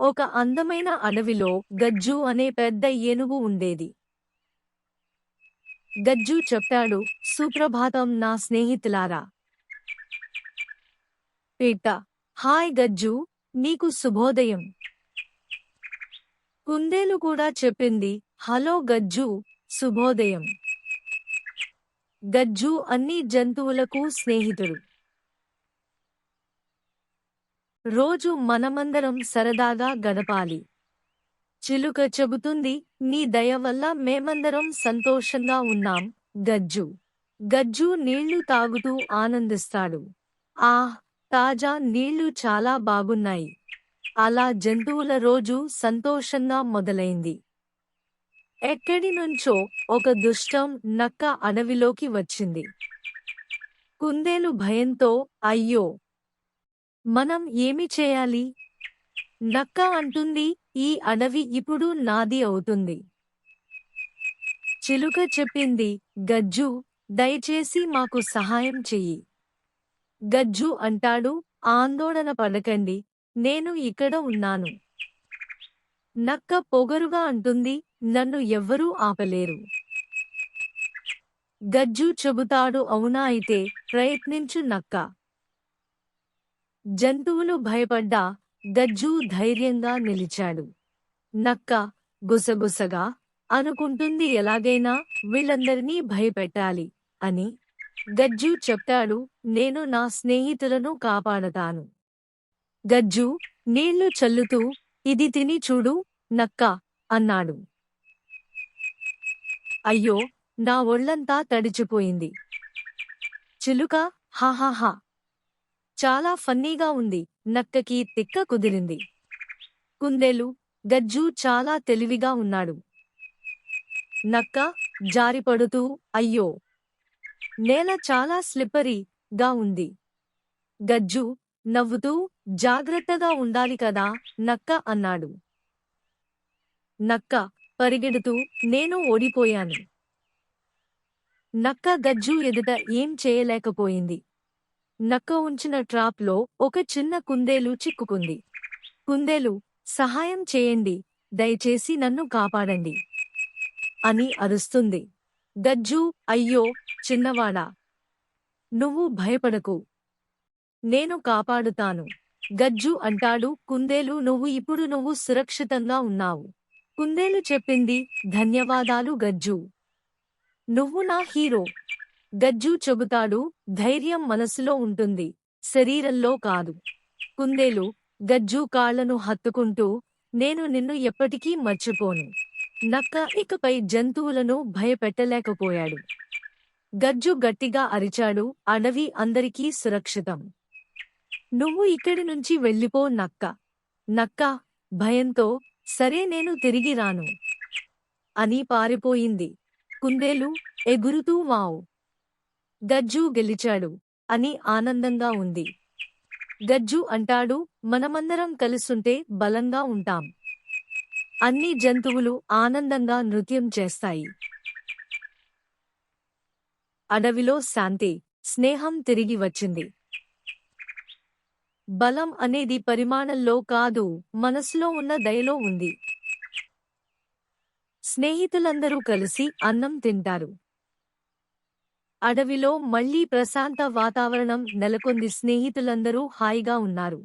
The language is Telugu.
ఒక అందమైన అడవిలో గజ్జు అనే పెద్ద ఏనుగు ఉండేది. గజ్జు చెప్పాడు సుప్రభాతం నా స్నేహితులారా. పీట హాయ్ గజ్జు నీకు శుభోదయం. కుందేలు కూడా చెప్పింది హలో గజ్జు శుభోదయం. గజ్జు అన్ని జంతువులకు స్నేహితుడు. రోజు మనమందరం సరదాగా గడపాలి. చిలుక చెబుతుంది నీ దయ వల్ల మేమందరం సంతోషంగా ఉన్నాం. గజ్జు. గజ్జు నీళ్ళు తాగుతూ ఆనందిస్తాడు. ఆహ్ తాజా నీళ్ళు చాలా బాగున్నాయి. అలా జంతువుల రోజు సంతోషంగా మొదలైంది. ఎక్కడి నుంచో ఒక దుష్టం నక్క అడవిలోకి వచ్చింది. కుందేలు భయంతో అయ్యో మనం ఏమి చేయాలి? నక్క అంటుంది ఈ అడవి ఇప్పుడు నాది అవుతుంది. చిలుక చెప్పింది గజ్జు దయచేసి మాకు సహాయం చెయ్యి. గజ్జు అంటాడు ఆందోళన పడకండి నేను ఇక్కడ ఉన్నాను. నక్క పొగరుగా అంటుంది నన్ను ఎవ్వరూ ఆపలేరు. గజ్జు చెబుతాడు అవునా అయితే ప్రయత్నించు నక్క. జంతువులు భయపడ్డా గజ్జు ధైర్యంగా నిలిచాడు. నక్క గుసగుసగా అనుకుంటుంది ఎలాగైనా వీళ్ళందరినీ భయపెట్టాలి అని గజ్జు చెప్తాడు. నేను నా స్నేహితులను కాపాడతాను. గజ్జు నీళ్ళు చల్లుతూ ఇది తిని చూడు నక్క అన్నాడు. అయ్యో నా ఒళ్ళంతా తడిచిపోయింది. చిలుక హాహాహా చాలా ఫన్నీగా ఉంది. నక్కకి తిక్క కుదిరింది. కుందేలు గజ్జు చాలా తెలివిగా ఉన్నాడు. నక్క జారిపడుతూ అయ్యో! నేల చాలా స్లిప్పరీగా ఉంది. గజ్జు నవ్వుతూ జాగ్రత్తగా ఉండాలి కదా నక్క అన్నాడు. నక్క పరిగెడుతూ నేను ఓడిపోయాను. నక్క గజ్జు ఎదుట ఏం చేయలేకపోయింది. నక్క ఉంచిన ట్రాప్లో ఒక చిన్న కుందేలు చిక్కుకుంది. కుందేలు సహాయం చేయండి. దయచేసి నన్ను కాపాడండి అని అరుస్తుంది. గజ్జు అయ్యో చిన్నవాడా! నువ్వు భయపడకు. నేను కాపాడుతాను. గజ్జు అంటాడు కుందేలు. నువ్వు ఇప్పుడు నువ్వు సురక్షితంగా ఉన్నావు. కుందేలు చెప్పింది ధన్యవాదాలు గజ్జు. నువ్వు నా హీరో. గజ్జు చెబుతాడు ధైర్యం మనసులో ఉంటుంది. శరీరంలో కాదు. కుందేలు గజ్జు కాళ్ళను హత్తుకుంటూ నేను నిన్ను ఎప్పటికీ మర్చిపోను. నక్క ఇకపై జంతువులను భయపెట్టలేకపోయాడు. గజ్జు గట్టిగా అరిచాడు అడవి అందరికీ సురక్షితం. నువ్వు ఇక్కడి నుంచి వెళ్ళిపో నక్క. నక్క భయంతో సరే నేను తిరిగి రాను. అని పారిపోయింది. కుందేలు ఎగురుతూ వావ్ గజ్జు గెలిచాడు అని ఆనందంగా ఉంది. గజ్జు అంటాడు మనమందరం కలుసుంటే బలంగా ఉంటాం. అన్ని జంతువులు ఆనందంగా నృత్యం చేస్తాయి. అడవిలో శాంతి స్నేహం తిరిగి వచ్చింది. బలం అనేది పరిమాణంలో కాదు మనసులో ఉన్న దయలో ఉంది. స్నేహితులందరూ కలిసి అన్నం తింటారు. అడవిలో మళ్ళీ ప్రశాంత వాతావరణం నెలకొంది స్నేహితులందరూ హాయిగా ఉన్నారు.